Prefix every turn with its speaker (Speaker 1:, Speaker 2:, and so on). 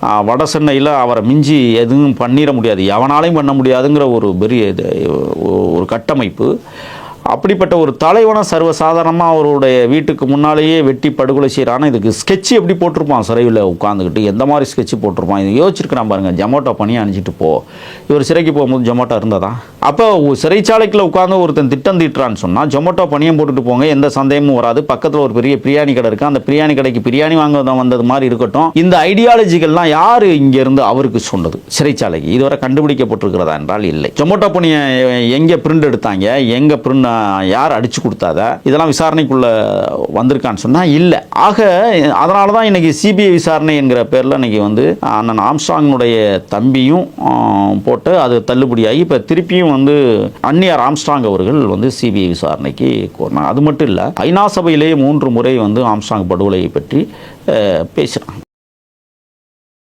Speaker 1: வட சென்னையில் அவரை மிஞ்சி எதுவும் பண்ணிட முடியாது. எவனாலையும் பண்ண முடியாதுங்கிற ஒரு பெரிய இது, ஒரு கட்டமைப்பு. அப்படிப்பட்ட ஒரு தலைவனை சர்வசாதாரணமாக அவருடைய வீட்டுக்கு முன்னாலேயே வெட்டி படுகொலை செய்கிறான்னா இதுக்கு ஸ்கெட்ச் எப்படி போட்டிருப்பான்? சிறையில் உட்காந்துக்கிட்டு எந்த மாதிரி ஸ்கெட்சு போட்டிருப்பான்? இது யோசிச்சிருக்கிறான் பாருங்கள் ஜொமோட்டோ பணி அணிஞ்சிட்டு போ. இவர் சிறைக்கு போகும்போது ஜொமேட்டோ இருந்ததா? அப்போ சிறைச்சாலைக்குள்ள உட்காந்து ஒருத்தன் திட்டம் தீட்டுறான்னு சொன்னால் ஜொமோட்டோ பணியம் போட்டுட்டு போங்க எந்த சந்தேகமும் வராது. பக்கத்தில் ஒரு பெரிய பிரியாணி கடை இருக்குது அந்த பிரியாணி கடைக்கு பிரியாணி வாங்க வந்தது மாதிரி இருக்கட்டும். இந்த ஐடியாலஜிகள்லாம் யார் இங்கேருந்து அவருக்கு சொன்னது? சிறைச்சாலைக்கு. இதுவரை கண்டுபிடிக்கப்பட்டிருக்கிறதா என்றால் இல்லை. ஜொமோட்டோ பணியை எங்கே பிரிண்ட் எடுத்தாங்க? எங்கே பிரிண்ட் யார் அடிச்சு கொடுத்தாத? இதெல்லாம் விசாரணைக்குள்ள வந்திருக்கான்னு சொன்னால் இல்லை. ஆக அதனால தான் இன்னைக்கு சிபிஐ விசாரணை என்கிற பேரில் இன்னைக்கு வந்து அண்ணன் ஆம்ஸ்ட்ராங்கினுடைய தம்பியும் போட்டு அது தள்ளுபடியாகி இப்போ திருப்பியும் வந்து அந்நியார் ஆம்ஸ்டாங் அவர்கள் வந்து சிபிஐ விசாரணைக்கு கோரினார் அது மட்டும் இல்லை ஐநா சபையிலேயே மூன்று முறை வந்து ஆம்ஸ்டாங் படுகொலையை பற்றி பேசுகிறாங்க